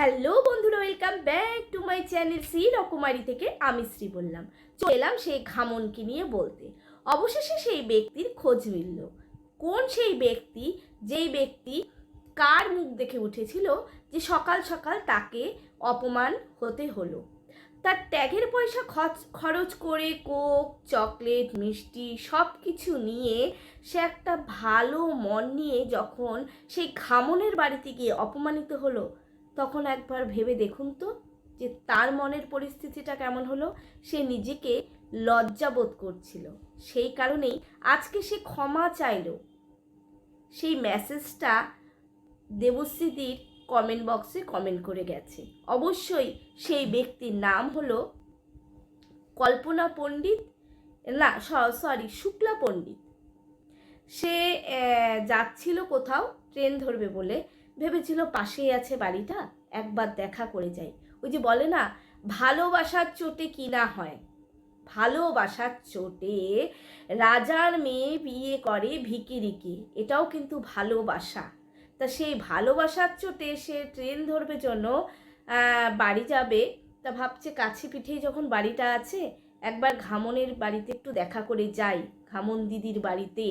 Hello বন্ধুরা, welcome back to my channel Shri Rokomari থেকে আমি শ্রী বললাম। চলে এলাম সেই ঘামনকে নিয়ে বলতে। অবশেষে সেই ব্যক্তির খোঁজ মিলল। কোন সেই ব্যক্তি? যেই ব্যক্তি কার মুখ দেখে উঠেছিল যে সকাল সকাল তাকে অপমান হতে হলো? তার ট্যাগের পয়সা খরচ করে কোক, চকলেট, মিষ্টি সব কিছু নিয়ে সে একটা ভালো মন নিয়ে যখন সেই ঘামনের বাড়িতে গিয়ে অপমানিত হলো তখন একবার ভেবে দেখুন তো যে তার মনের পরিস্থিতিটা কেমন হলো। সে নিজেকে লজ্জাবোধ করছিল। সেই কারণেই আজকে সে ক্ষমা চাইলো। সেই মেসেজটা দেবশ্রীদির কমেন্ট বক্সে কমেন্ট করে গেছে। অবশ্যই সেই ব্যক্তির নাম হলো কল্পনা পণ্ডিত, না সরি শুক্লা পণ্ডিত। সে যাচ্ছিল কোথাও, ট্রেন ধরবে বলে। ভেবেছিল পাশেই আছে বাড়িটা, একবার দেখা করে যাই। ওই যে বলে না, ভালোবাসার চোটে কি না হয়? ভালোবাসার চোটে রাজার মেয়ে বিয়ে করে ভিকিরিকে, এটাও কিন্তু ভালোবাসা। তা সেই ভালোবাসার চোটে সে ট্রেন ধরবে জন্য বাড়ি যাবে। তা ভাবছে কাছে পিঠেই যখন বাড়িটা আছে, একবার ঘামনের বাড়িতে একটু দেখা করে যাই, ঘামন দিদির বাড়িতে।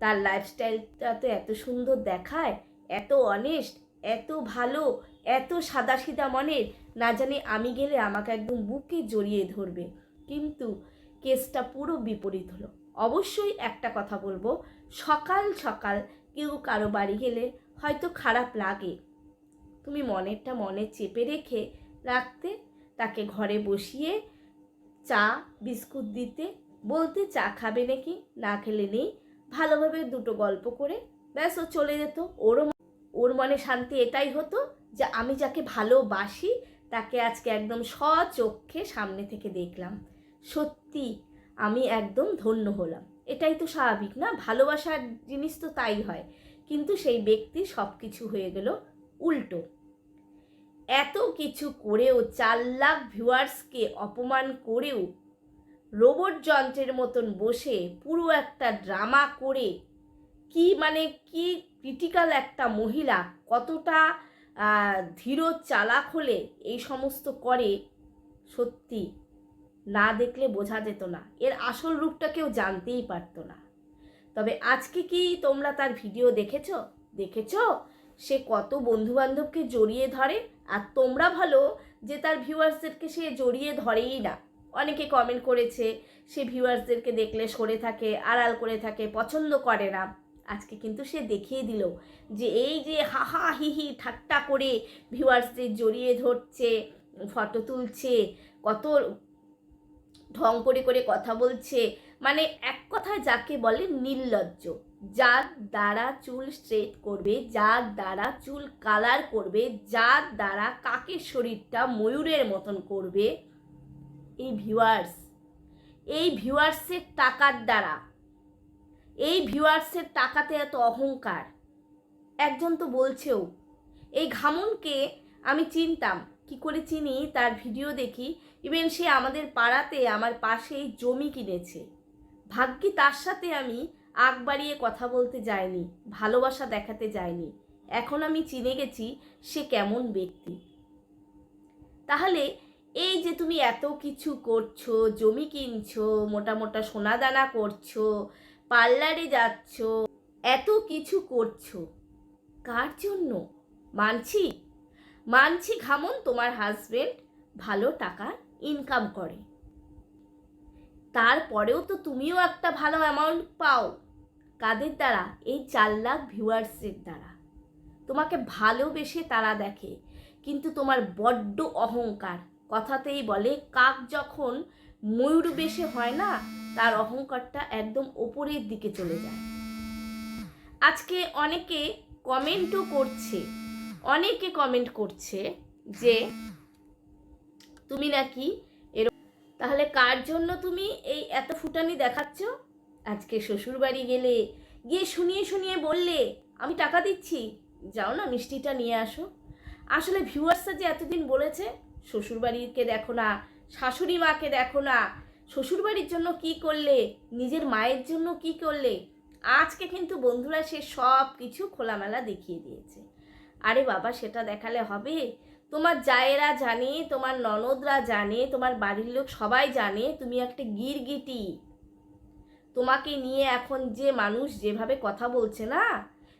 তার লাইফস্টাইলটা তো এত সুন্দর দেখায় এত অনেস্ট এত ভালো, এত সাদাসিধা মনের, না জানি আমি গেলে আমাকে একদম বুকে জড়িয়ে ধরবে। কিন্তু কেসটা পুরো বিপরীত হলো। অবশ্যই একটা কথা বলব, সকাল সকাল কেউ কারও বাড়ি গেলে হয়তো খারাপ লাগে। তুমি মনেরটা মনে চেপে রেখে রাখতে, তাকে ঘরে বসিয়ে চা, বিস্কুট দিতে, বলতে চা খাবে নাকি, না খেলে নেই, ভালোভাবে দুটো গল্প করে ব্যাস ও চলে যেত। ওরও ওর মনে শান্তি এটাই হতো যে আমি যাকে ভালোবাসি, তাকে আজকে একদম স্বচক্ষে সামনে থেকে দেখলাম। সত্যি আমি একদম ধন্য হলাম। এটাই তো স্বাভাবিক, না? ভালোবাসার জিনিস তো তাই হয়। কিন্তু সেই ব্যক্তি সব কিছু হয়ে গেল উল্টো। এত কিছু করেও চার লাখ ভিউয়ার্সকে অপমান করেও রোবট যন্ত্রের মতন বসে পুরো একটা ড্রামা করে কি মানে কি ক্রিটিক্যাল একটা মহিলা কতটা ধীর চালাক হলে এই সমস্ত করে সত্যি না দেখলে বোঝা যেত না। এর আসল রূপটা কেউ জানতেই পারতো না। তবে আজকে কি তোমরা তার ভিডিও দেখেছ? দেখেছ? সে কত বন্ধু বান্ধবকে জড়িয়ে ধরে আর তোমরা ভালো যে তার ভিউয়ার্সদেরকে সে জড়িয়ে ধরেই না। অনেকে কমেন্ট করেছে, সে ভিউয়ার্সদেরকে দেখলে সরে থাকে, আড়াল করে থাকে, পছন্দ করে না। আজকে কিন্তু সে দেখিয়ে দিল যে এই যে হাহা হিহি ঠাট্টা করে ভিউয়ার্সদের জড়িয়ে ধরছে, ফটো তুলছে, কত ঢং করে করে কথা বলছে। মানে এক কথায় যাকে বলে নির্লজ্জ, যার দ্বারা চুল স্ট্রেট করবে, যার দ্বারা চুল কালার করবে, যার দ্বারা কাকের শরীরটা ময়ূরের মতন করবে, এই ভিউয়ার্স। এই ভিউয়ার্সের টাকার দ্বারা এই ভিউয়ার্সের টাকাতে এত অহংকার। একজন তো বলছেও, এই ঘামনকে আমি চিনতাম, কি করে চিনি তার ভিডিও দেখি, ইভেন সে আমাদের পাড়াতে আমার পাশেই জমি কিনেছে। ভাগ্যি তার সাথে আমি আগ বাড়িয়ে কথা বলতে যাইনি, ভালোবাসা দেখাতে যাইনি। এখন আমি চিনে গেছি সে কেমন ব্যক্তি। তাহলে এই যে তুমি এত কিছু করছ, জমি কিনছো, মোটা মোটা সোনা দানা করছ পার্লারে যাচ্ছ, এত কিছু করছ। কার জন্য? মানছি? মানছি ঘামন তোমার হাজবেন্ড ভালো টাকা ইনকাম করে। তারপরেও তো তুমিও একটা ভালো অ্যামাউন্ট পাও। কাদের দ্বারা? এই চার লাখ ভিউয়ার্সের দ্বারা। তোমাকে ভালোবেসে তারা দেখে, কিন্তু তোমার বড্ড অহংকার। কথাতেই বলে, কাক যখন ময়ূর বেশে হয় না, তার অহংকারটা একদম ওপরের দিকে চলে যায়। আজকে অনেকে কমেন্টও করছে, অনেকে কমেন্ট করছে যে, তুমি নাকি এরকম তাহলে কার জন্য তুমি এই এত ফুটানি দেখাচ্ছ? আজকে শ্বশুর বাড়ি গেলে, গিয়ে শুনিয়ে শুনিয়ে বললে, আমি টাকা দিচ্ছি, যাও না মিষ্টিটা নিয়ে আসো। আসলে ভিউয়ার্সরা যে এতদিন বলেছে, শ্বশুরবাড়িকে দেখো না শাশুড়ি মাকে দেখো না। শ্বশুরবাড়ির জন্য কি করলে? নিজের মায়ের জন্য কি করলে? আজকে কিন্তু বন্ধুরা সে সব কিছু খোলামেলা দেখিয়ে দিয়েছে। আরে বাবা, সেটা দেখালে হবে? তোমার জায়েরা জানে, তোমার ননদরা জানে, তোমার বাড়ির লোক সবাই জানে, তুমি একটা গিরগিটি। তোমাকে নিয়ে এখন যে মানুষ যেভাবে কথা বলছে না,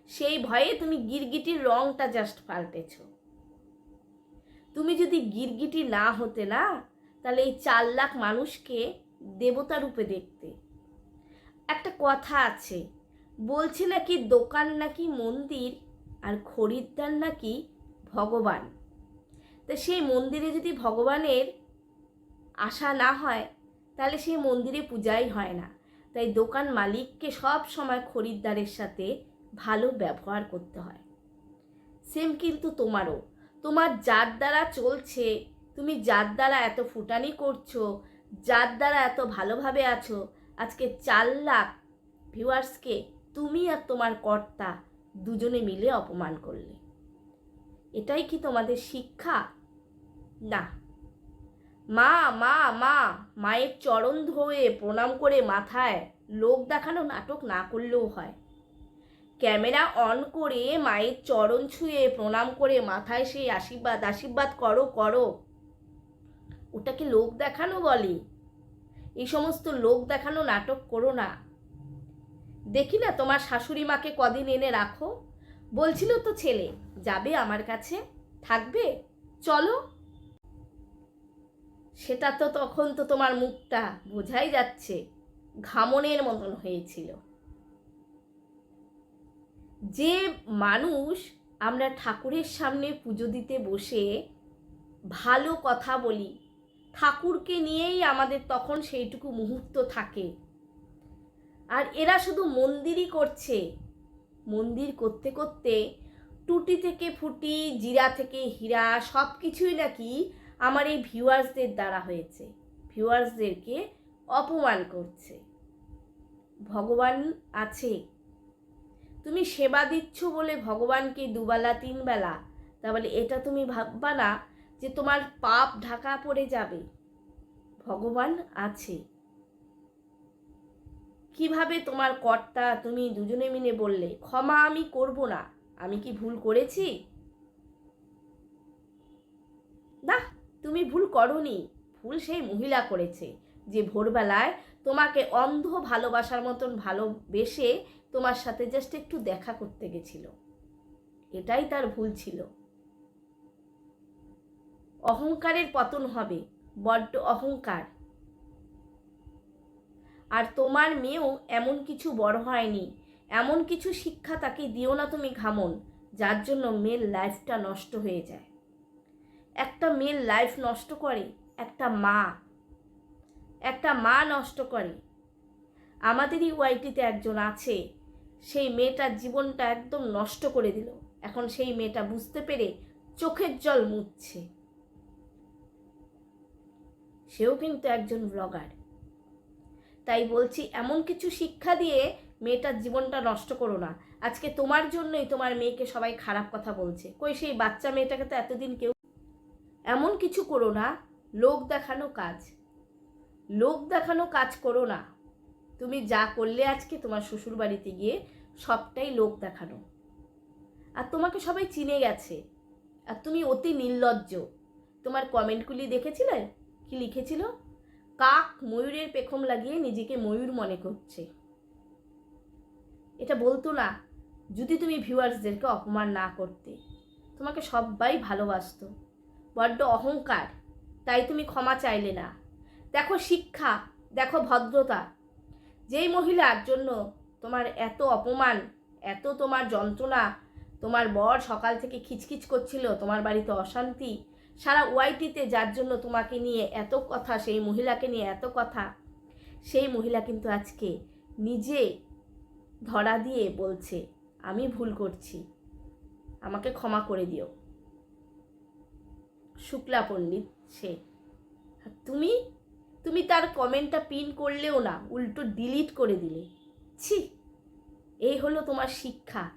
সেই ভয়ে তুমি গিরগিটির রংটা জাস্ট পাল্টেছ। তুমি যদি গিরগিটি না হতে না তাহলে এই চার লাখ মানুষকে দেবতা রূপে দেখতে। একটা কথা আছে, বলছে নাকি দোকান নাকি মন্দির আর খরিদ্দার নাকি ভগবান। তা সেই মন্দিরে যদি ভগবানের আশা না হয়, তাহলে সেই মন্দিরে পূজাই হয় না। তাই দোকান মালিককে সব সময় খরিদ্দারের সাথে ভালো ব্যবহার করতে হয়। সেম কিন্তু তোমারও। তোমার যার দ্বারা চলছে তুমি যার দ্বারা এত ফুটানি করছ, যার দ্বারা এত ভালোভাবে আছো, আজকে চার লাখ ভিউয়ার্সকে তুমি আর তোমার কর্তা দুজনে মিলে অপমান করলে। এটাই কি তোমাদের শিক্ষা? না। মা মা মা, মায়ের চরণ ধোয়ে, প্রণাম করে মাথায় লোক দেখানো নাটক না করলেও হয়। ক্যামেরা অন করে মায়ের চরণ ছুঁয়ে প্রণাম করে মাথায় সেই আশীর্বাদ আশীর্বাদ করো করো। ওটাকে লোক দেখানো বলে। এই সমস্ত লোক দেখানো নাটক করো না। দেখি না তোমার শাশুড়ি মাকে কদিন এনে রাখো। বলছিল তো ছেলে, যাবে আমার কাছে? থাকবে? চলো। সেটা তো তখন তো তোমার মুখটা বোঝাই যাচ্ছে, ঘামনের মতন হয়েছিল। যে মানুষ আমরা ঠাকুরের সামনে পুজো দিতে বসে ভালো কথা বলি ঠাকুরকে নিয়েই আমাদের তখন সেইটুকু মুহূর্ত থাকে। আর এরা শুধু মন্দিরই করছে। মন্দির করতে করতে টুটি থেকে ফুটি, জিরা থেকে হীরা সব কিছুই নাকি আমার এই ভিউয়ার্সদের দ্বারা হয়েছে। ভিউয়ার্সদেরকে অপমান করছে। ভগবান আছে। তুমি সেবা দিচ্ছ বলে ভগবানকে দুবেলা, তিনবেলা, তাহলে এটা তুমি ভাববা না যে তোমার পাপ ঢাকা পড়ে যাবে। ভগবান আছে। কীভাবে তোমার কর্তা তুমি দুজনে মিলে বললে, ক্ষমা আমি করব না, আমি কি ভুল করেছি? না, তুমি ভুল করনি। ভুল সেই মহিলা করেছে, যে ভোরবেলায় তোমাকে অন্ধ ভালোবাসার মতন ভালোবেসে তোমার সাথে জাস্ট একটু দেখা করতে গেছিল। এটাই তার ভুল ছিল। অহংকারের পতন হবে, বড্ড অহংকার। আর তোমার মেয়েও এমন কিছু বড় হয়নি, এমন কিছু শিক্ষা তাকে দিও না তুমি ঘামন, যার জন্য মেয়ের লাইফটা নষ্ট হয়ে যায়। একটা মেয়ের লাইফ নষ্ট করে, একটা মা। একটা মা নষ্ট করে। আমাদেরই ওয়াইটিতে একজন আছে, সেই মেয়েটার জীবনটা একদম নষ্ট করে দিল। এখন সেই মেয়েটা বুঝতে পেরে চোখের জল মুছছে। সেও কিন্তু একজন ব্লগার তাই বলছি, এমন কিছু শিক্ষা দিয়ে মেয়েটার জীবনটা নষ্ট করো না। আজকে তোমার জন্যই তোমার মেয়েকে সবাই খারাপ কথা বলছে। কই সেই বাচ্চা মেয়েটাকে তো এতদিন কেউ এমন কিছু করো না, লোক দেখানো কাজ। লোক দেখানো কাজ করো না। তুমি যা করলে আজকে তোমার শ্বশুর বাড়িতে গিয়ে সবটাই লোক দেখানো। আর তোমাকে সবাই চিনে গেছে। আর তুমি অতি নির্লজ্জ। তোমার কমেন্টগুলি দেখেছিলে? কি লিখেছিল? কাক ময়ূরের পেখম লাগিয়ে নিজেকে ময়ূর মনে করছে। এটা বলতো না, যদি তুমি ভিউয়ার্সদেরকে অপমান না করতে। তোমাকে সবাই ভালোবাসতো। বড্ড অহংকার, তাই তুমি ক্ষমা চাইলে না। দেখো শিক্ষা, দেখো ভদ্রতা। যেই মহিলার জন্য তোমার এত অপমান, এত তোমার যন্ত্রণা, তোমার বর সকাল থেকে খিচখিচ করছিল, তোমার বাড়িতে অশান্তি সারা ওয়াইটিতে যার জন্য তোমাকে নিয়ে এত কথা, সেই মহিলাকে নিয়ে এত কথা, সেই মহিলা কিন্তু আজকে নিজে ধরা দিয়ে বলছে, আমি ভুল করছি, আমাকে ক্ষমা করে দিও। শুক্লা পণ্ডিত সে। তুমি তুমি তার কমেন্টটা পিন করলেও না, উল্টো ডিলিট করে দিলে। ছি, এই হলো তোমার শিক্ষা।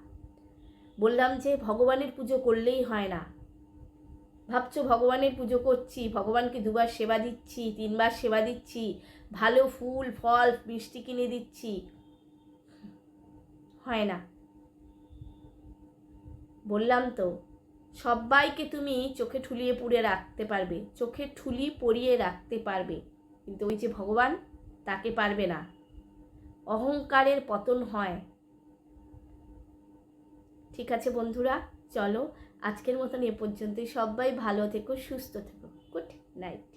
বললাম যে ভগবানের পুজো করলেই হয় না। ভাবছ ভগবানের পুজো করছি, ভগবানকে দুবার সেবা দিচ্ছি, তিনবার সেবা দিচ্ছি, ভালো ফুল, ফল, মিষ্টি কিনে দিচ্ছি। হয় না। বললাম তো সবাইকে তুমি চোখে ঠুলিয়ে পুড়ে রাখতে পারবে, চোখে ঠুলি পরিয়ে রাখতে পারবে। কিন্তু ওই যে ভগবান, তাকে পারবে না। অহংকারের পতন হয়। ঠিক আছে বন্ধুরা, চলো আজকের মতন এ পর্যন্তই। সবাই ভালো থেকো সুস্থ থেকো। Good night